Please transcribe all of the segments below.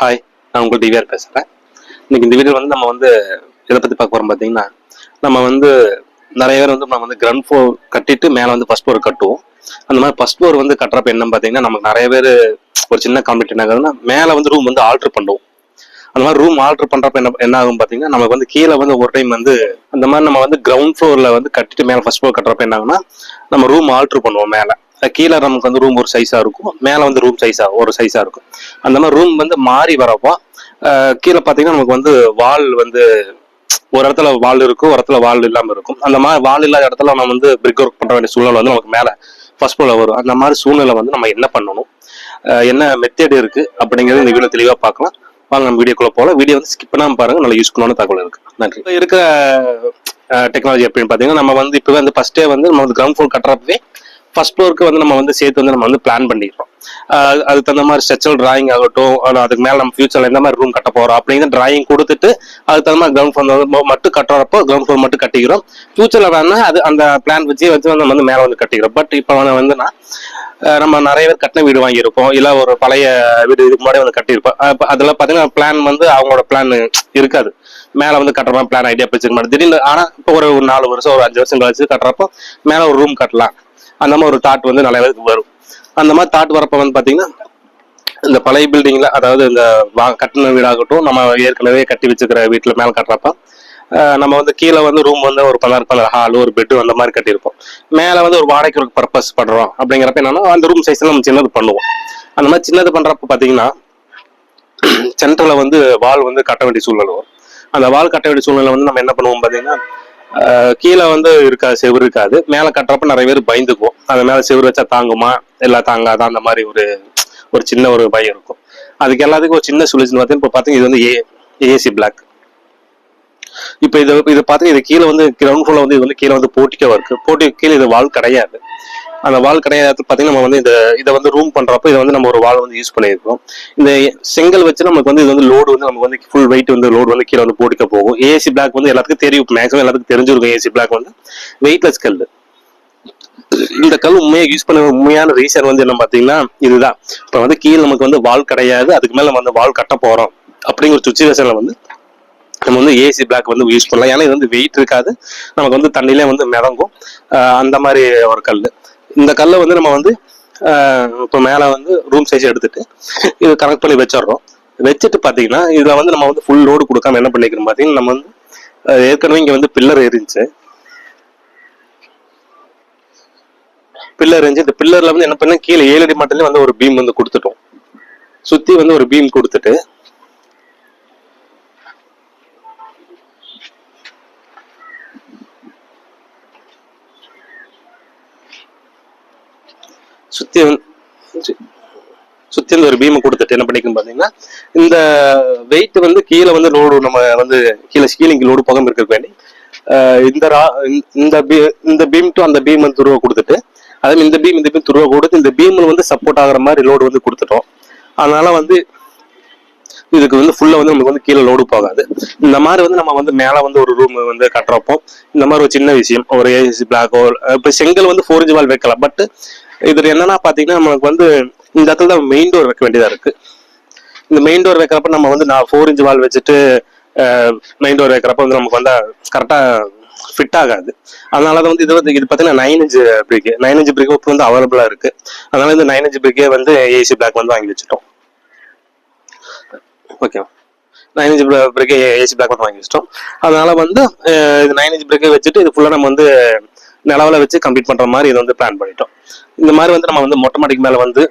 Hi நான் உங்கள் DVR பேசுகிறேன் இன்னைக்கு இந்த வீடியோ வந்து நம்ம வந்து எதை பற்றி பார்க்க போகிறோம் பார்த்தீங்கன்னா நம்ம வந்து நிறைய பேர் வந்து நம்ம வந்து கிரவுண்ட் ஃப்ளோர் கட்டிட்டு மேலே வந்து ஃபர்ஸ்ட் ஃப்ளோர் கட்டுவோம். அந்த மாதிரி ஃபஸ்ட் ஃப்ளோர் வந்து கட்டுறப்ப என்ன பார்த்தீங்கன்னா நமக்கு நிறைய பேர் ஒரு சின்ன காம்ப்ளிட் என்ன ஆகுதுன்னா மேலே வந்து ரூம் வந்து ஆல்ட்ரு பண்ணுவோம். அந்த மாதிரி ரூம் ஆல்ட்ரு பண்ணுறப்ப என்ன என்ன ஆகும் பார்த்தீங்கன்னா நமக்கு வந்து கீழே வந்து ஒரு டைம் வந்து அந்த மாதிரி நம்ம வந்து கிரவுண்ட் ஃப்ளோரில் வந்து கட்டிட்டு மேலே ஃபர்ஸ்ட் ஃப்ளோர் கட்டுறப்ப என்ன ஆகும்னா நம்ம ரூம் ஆல்ட்ரு பண்ணுவோம் மேலே. கீழே நமக்கு வந்து ரூம் ஒரு சைஸாக இருக்கும். மேலே வந்து ரூம் சைஸாக ஒரு சைஸாக இருக்கும். அந்த மாதிரி ரூம் வந்து மாறி வரப்போ கீழே பார்த்தீங்கன்னா நமக்கு வந்து வால் வந்து ஒரு இடத்துல வால் இருக்கும் ஒரு இடத்துல வால் இல்லாமல் இருக்கும். அந்த மாதிரி வால் இல்லாத இடத்துல நம்ம வந்து பிரிக் ஒர்க் பண்ணுற வேண்டிய சூழ்நிலை வந்து நமக்கு மேலே ஃபர்ஸ்ட் ஃப்ளோரில் வரும். அந்த மாதிரி சூழ்நிலை வந்து நம்ம என்ன பண்ணணும்? என்ன மெத்தேட் இருக்கு? அப்படிங்கிறது இந்த வீடியோ தெளிவாக பார்க்கலாம். வாங்க நம்ம வீடியோக்குள்ள போகலாம். வீடியோ வந்து ஸ்கிப் பண்ணாம பாருங்க. நல்ல யூஸ்ஃபுல்லான தகவல் இருக்கு. நன்றி. இப்போ இருக்கிற டெக்னாலஜி எப்படின்னு பார்த்தீங்கன்னா நம்ம வந்து இப்போ வந்து ஃபர்ஸ்டே வந்து நம்ம வந்து கிரவுண்ட் ஃபோன் கட்டுறப்பவே ஃபர்ஸ்ட் ஃப்ளோருக்கு வந்து நம்ம வந்து சேர்த்து வந்து நம்ம வந்து பிளான் பண்ணிடுறோம். அது அதுக்கு தகுந்த மாதிரி ஸ்ட்ரக்சரல் டிராயிங் ஆகட்டும் அதுக்கு மேலே நம்ம ஃபியூச்சரில் எந்த மாதிரி ரூம் கட்ட போகிறோம் அப்படிங்கிற டிராயிங் கொடுத்துட்டு அதுக்கு தகுந்த மாதிரி கிரவுண்ட் ஃப்ளோர் மட்டும் கட்டுறப்போ கிரவுண்ட் ஃப்ளோர் மட்டும் கட்டிக்கிறோம். ஃபியூச்சரில் வேணா அது அந்த பிளான் வச்சு வச்சு நம்ம வந்து மேலே வந்து கட்டிக்கிறோம். பட் இப்போ வந்து வந்துன்னா நம்ம நிறைய பேர் கட்டின வீடு வாங்கியிருப்போம். இல்லை ஒரு பழைய வீடு இதுக்கு முன்னாடி வந்து கட்டியிருப்போம். அப்ப அதுல பார்த்தீங்கன்னா பிளான் வந்து அவங்களோட பிளான் இருக்காது. மேலே வந்து கட்டுறோம் பிளான் ஐடியா பிடிச்சிருக்க மாட்டேன் திடீர்னு ஆனால் இப்போ ஒரு நாலு வருஷம் ஒரு அஞ்சு வருஷம் கழிச்சு கட்டுறப்போ மேலே ஒரு ரூம் கட்டலாம். அந்த மாதிரி ஒரு தாட் வந்து நிறைய பேருக்கு வரும். அந்த மாதிரி தாட் வரப்ப வந்து பாத்தீங்கன்னா இந்த பழைய பில்டிங்கில் அதாவது இந்த வா கட்டின வீடாகட்டும் நம்ம ஏற்கனவே கட்டி வச்சுக்கிற வீட்டுல மேலே கட்டுறப்ப அஹ் நம்ம வந்து கீழே வந்து ரூம் வந்து ஒரு பலர் பலர் ஹால் ஒரு பெட் அந்த மாதிரி கட்டியிருப்போம். மேலே வந்து ஒரு வாடகைக்கு ஒரு பர்பஸ் பண்ணுறோம் அப்படிங்கிறப்ப என்னன்னா அந்த ரூம் சைஸ்ல நம்ம சின்னது பண்ணுவோம். அந்த மாதிரி சின்னது பண்றப்ப பாத்தீங்கன்னா சென்டரில் வந்து வால் வந்து கட்ட வேண்டிய சூழ்நிலை வரும். அந்த வால் கட்ட வேண்டிய சூழ்நிலை வந்து நம்ம என்ன பண்ணுவோம் பார்த்தீங்கன்னா கீழே வந்து இருக்கா செவுரு இருக்காது. மேலே கட்டுறப்ப நிறைய பேர் பயந்துக்குவோம். அந்த மேலே செவுரு வச்சா தாங்குமா? இல்லை தாங்காதா? அந்த மாதிரி ஒரு ஒரு சின்ன ஒரு பயம் இருக்கும். அதுக்கு எல்லாத்துக்கும் ஒரு சின்ன சொல்யூஷன் பார்த்தீங்கன்னா இப்போ பார்த்தீங்கன்னா இது வந்து ஏ ஏசி பிளாக் இப்போ இது இது பார்த்தீங்கன்னா இது கீழே வந்து கிரவுண்ட் ஃபுல்லாக வந்து இது வந்து கீழே வந்து போட்டிக்கோ இருக்குது போட்டி கீழே இது வால் கிடையாது. அந்த வால் கிடையாது பார்த்தீங்கன்னா நம்ம வந்து இந்த இதை வந்து ரூம் பண்ணுறப்போ இதை வந்து நம்ம ஒரு வால் வந்து யூஸ் பண்ணியிருக்கோம் இந்த செங்கல் வச்சு நமக்கு வந்து இது வந்து லோடு வந்து நமக்கு வந்து ஃபுல் வெயிட் வந்து லோடு வந்து கீழே வந்து போடிக்க போகும். ஏசி பிளாக் வந்து எல்லாத்துக்கும் தெரியும். மேக்ஸிமம் எல்லாத்துக்கும் தெரிஞ்சிருக்கும் ஏசி பிளாக் வந்து. வெயிட்லெஸ் கல் இந்த கல் உண்மையா யூஸ் பண்ண உண்மையான ரீசன் வந்து என்ன பார்த்தீங்கன்னா இதுதான். இப்போ வந்து கீழே நமக்கு வந்து வால் கிடையாது. அதுக்கு மேல நம்ம வந்து வால் கட்ட போறோம். அப்படிங்கிற சுச்சுவேஷன்ல வந்து நம்ம வந்து ஏசி பிளாக் வந்து யூஸ் பண்ணலாம். ஏன்னா இது வந்து வெயிட் இருக்காது. நமக்கு வந்து தண்ணியிலே வந்து மிதங்கும். அந்த மாதிரி ஒரு கல் இந்த கல்லை வந்து நம்ம வந்து இப்போ மேலே வந்து ரூம் சைஸ் எடுத்துட்டு இது கனெக்ட் பண்ணி வச்சிடுறோம். வச்சுட்டு பார்த்தீங்கன்னா இதில் வந்து நம்ம வந்து ஃபுல் லோடு கொடுக்காம என்ன பண்ணிக்கிறோம் பார்த்தீங்கன்னா நம்ம வந்து ஏற்கனவே இங்கே வந்து பில்லர் இருந்துச்சு பில்லர் இருந்துச்சு இந்த பில்லரில் வந்து என்ன பண்ணால் கீழே ஏழு அடி வந்து ஒரு பீம் வந்து கொடுத்துட்டோம். சுற்றி வந்து ஒரு பீம் கொடுத்துட்டு சுத்தி வந்து சுத்தி ஒரு பீமை கொடுத்துட்டு என்ன பண்ணிக்கணும் பாத்தீங்கன்னா இந்த வெயிட் வந்து கீழே வந்து லோடு நம்ம வந்து கீழே ஸ்கீலிங் லோடு போகாம இருக்கிற வேண்டி இந்த ரா- இந்த பீ- இந்த பீம் டு அந்த பீம் வந்து துருவ கொடுத்துட்டு அதே இந்த பீம் இந்த பீம் துருவ கொடுத்து இந்த பீம் வந்து சப்போர்ட் ஆகுற மாதிரி லோடு வந்து கொடுத்துட்டோம். அதனால வந்து இதுக்கு வந்து ஃபுல்லா வந்து நமக்கு வந்து கீழே லோடு போகாது. இந்த மாதிரி வந்து நம்ம வந்து மேல வந்து ஒரு ரூம் வந்து கட்டுறப்போ இந்த மாதிரி ஒரு சின்ன விஷயம் ஒரு ஏசி பிளாக்கோ இப்போ செங்கல் வந்து ஃபோர் இன்ச் வால் வைக்கலாம் பட் இதில் என்னன்னா பாத்தீங்கன்னா நமக்கு வந்து இந்த இடத்துல தான் மெயின் டோர் வைக்க வேண்டியதா இருக்கு. இந்த மெயின் டோர் வைக்கிறப்ப நம்ம வந்து நான் ஃபோர் இன்ச் வால் வச்சுட்டு மெயின் டோர் வைக்கிறப்ப வந்து நமக்கு வந்து கரெக்டா ஃபிட் ஆகாது. அதனால தான் வந்து இது வந்து இது பார்த்தீங்கன்னா நைன் இன்ச் பிரிக்கு நைன் இன்ச் பிரிக்கு இப்போ வந்து அவைலபிளாக இருக்கு. அதனால இந்த நைன் இன்ச் பிரிக்கே வந்து ஏசி பிளாக் வந்து வாங்கி வச்சுட்டோம். ஓகே நைன் இன்ச் பிரேக்கே ஏசி பிளாக் வந்து வாங்கி வச்சிட்டோம். அதனால வந்து இது நைன் இன்ச் பிரிக்கே வச்சுட்டு இது ஃபுல்லாக நம்ம வந்து நிலவில் வச்சு கம்ப்ளீட் பண்ணுற மாதிரி இதை வந்து பிளான் பண்ணிட்டோம். இந்த மாதிரி வந்து நம்ம வந்து மொட்டை மாடிக்கு மேலே வந்து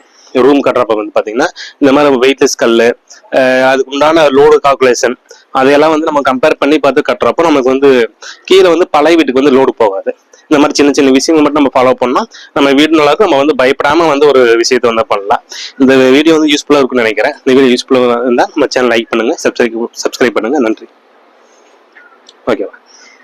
ரூம் கட்டுறப்ப வந்து பார்த்தீங்கன்னா இந்த மாதிரி வெயிட்லெஸ் கல் அதுக்கு உண்டான லோடு கால்குலேஷன் அதையெல்லாம் வந்து நம்ம கம்பேர் பண்ணி பார்த்து கட்டுறப்போ நமக்கு வந்து கீழே வந்து பழைய வீட்டுக்கு வந்து லோடு போகாது. இந்த மாதிரி சின்ன சின்ன விஷயங்கள் மட்டும் நம்ம ஃபாலோ பண்ணோம் நம்ம வீடு நல்லா இருக்கும் நம்ம வந்து பயப்படாமல் வந்து ஒரு விஷயத்தை வந்து பண்ணலாம். இந்த வீடியோ வந்து யூஸ்ஃபுல்லாக இருக்கும்னு நினைக்கிறேன். இந்த வீடியோ யூஸ்ஃபுல்லாக இருந்தால் நம்ம சேனல் லைக் பண்ணுங்கள் சப்ஸ்கிரைப் சப்ஸ்கிரைப் பண்ணுங்க. நன்றி. ஓகேவா